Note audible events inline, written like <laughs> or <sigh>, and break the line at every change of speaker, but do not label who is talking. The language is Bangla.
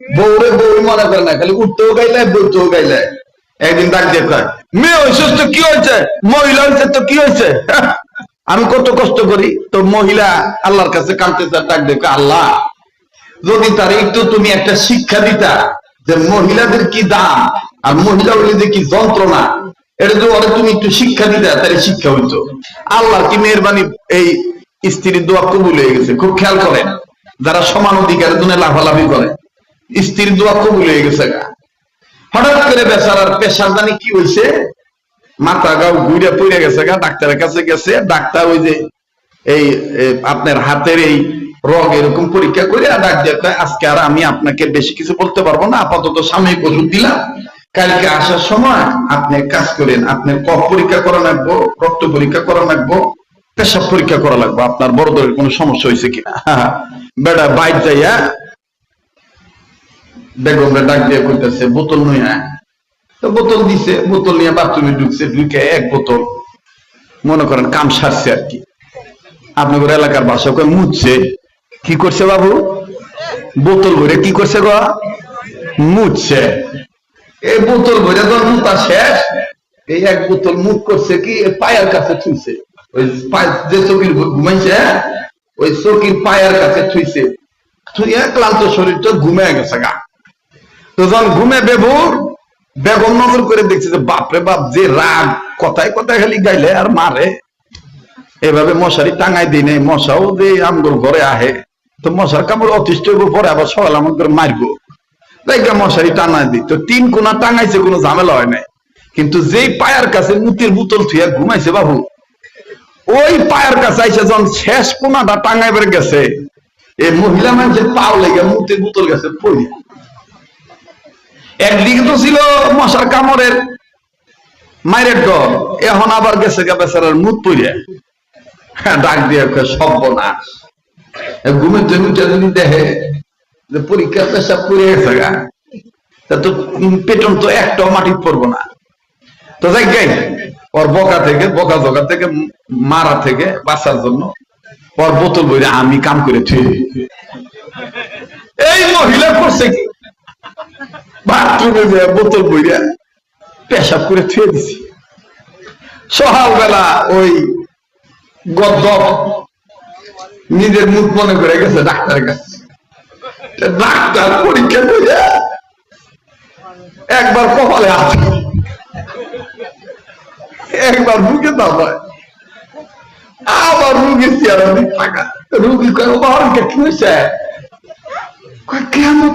বউরে বউ মনে করে না খালি উঠতেও গাইলে বইতেও গাইলে। একদিন ডাক দিয়ে কয় মেয়ে হয়েছে তো কি হয়েছে? মহিলা হয়েছে তো কি হয়েছে? <laughs> আমি কত কষ্ট করি তো মহিলা আল্লাহর কাছে কাঁদতে চায়, ডাক কয়, আল্লাহ যদি তার একটু তুমি একটা শিক্ষা দিতা যে মহিলাদের কি দাম আর মহিলা হইলে যে কি যন্ত্রণা এটা যদি ওরা তুমি একটু শিক্ষা দিতা তাহলে শিক্ষা হইতো। আল্লাহ কি মেহরবানি এই স্ত্রীর দোয়া কবুল হয়ে গেছে খুব খেয়াল করেন যারা সমান অধিকারের জন্য লাফালাফি করে। স্ত্রীর দোয়া কবুল হয়ে গেছে গা। হঠাৎ করে বেচারার পেশার জানি কি হয়েছে মাথা গাও ঘুরে পড়ে গেছে গা, ডাক্তারের কাছে গেছে। ডাক্তার ওই যে, এই আপনার হাতের এই রগ এরকম পরীক্ষা করে ডাক দিয়ে আজকে আর আমি আপনাকে বেশি কিছু বলতে পারব না। আপাতত সাময়িক ওষুধ দিলাম। কালকে আসার সময় আপনি কাজ করেন, আপনার কফ পরীক্ষা করা লাগবো, রক্ত পরীক্ষা করা লাগবো, পেশাব পরীক্ষা করা লাগবো। আপনার বড় ধরনের কোনো সমস্যা হয়েছে কিনা? <laughs> বেটা বাইর যাইয়া বেগমরা ডাক দিয়ে কইতেছে, বোতল নই হ্যাঁ? তো বোতল দিছে, বোতল নিয়ে বাথরুমে ঢুকছে, ঢুকে এক বোতল, মনে করেন কাম সারছে আর কি। আপনাদের এলাকার ভাষা কয়, মুছছে। কি করছে বাবু? বোতল ভরে কি করছে গো? মুছছে। এই বোতল ভরে তো মুতা শেষ। এই এক বোতল মুখ করছে কি পায়ের কাছে ছুঁইছে ওই যে চকির ঘুমাইছে ওই চকির পায়ের কাছে ছুঁইছে ছুঁয়ে ক্লান্ত শরীরটা ঘুমে গেছে গা। যখন ঘুমে বেবুর বেগম নজর করে দেখছে যে, বাপরে বাপ, যে রাগ, কথায় কথায় খালি গাইলে আর মারে। এভাবে মশারি টাঙাই দিই নাই, মশাও যে আমগর ঘরে আহে। তো মশার কামড় অতিষ্ঠ হইব, পরে আবার সকাল আমার করে মারবো। দেখা মশারি টাঙাই দিই। তো তিন কোনা টাঙাইছে, কোনো ঝামেলা হয় নাই। কিন্তু যেই পায়ার কাছে মুতির বোতল থুয়া ঘুমাইছে বাবু, ওই পায়ের কাছে আইসে যখন শেষ কোনাটা টাঙাইবার গেছে এই মহিলা মানুষের পাও লেগে মুতির বোতল গেছে, পড়ি। একদিকে তো ছিল মশার কামড়ের। মায়ের ডর এখন আবার গেছে গা বেচারার মুখ পড়ে ডাক দিয়ে সর্বনাশ। ঘুমের জন্য যদি দেখে যে পরীক্ষা পেশাব করে গেছে গা। তা তো পেটন তো একটাও মাটি পড়ব না। তো যাই গাই ওর বকা থেকে, বকা জগা থেকে, মারা থেকে বাঁচার জন্য ওর বোতল বইরে আমি কাম করে থুয়ে এই মহিলা করছে কি? বোতল বইরা পেশাব করে থুয়ে দিছি সকালবেলা ওই গদ্দপ নিজের মুখ মনে করে গেছে ডাক্তারের কাছে ডাক্তার পরীক্ষা করে একবার কপালে হাত একবার বুকে দাবায় আবার রুগী চেয়ার টাকা রুগী কয় বাবা কি হয়েছে কয় কেমন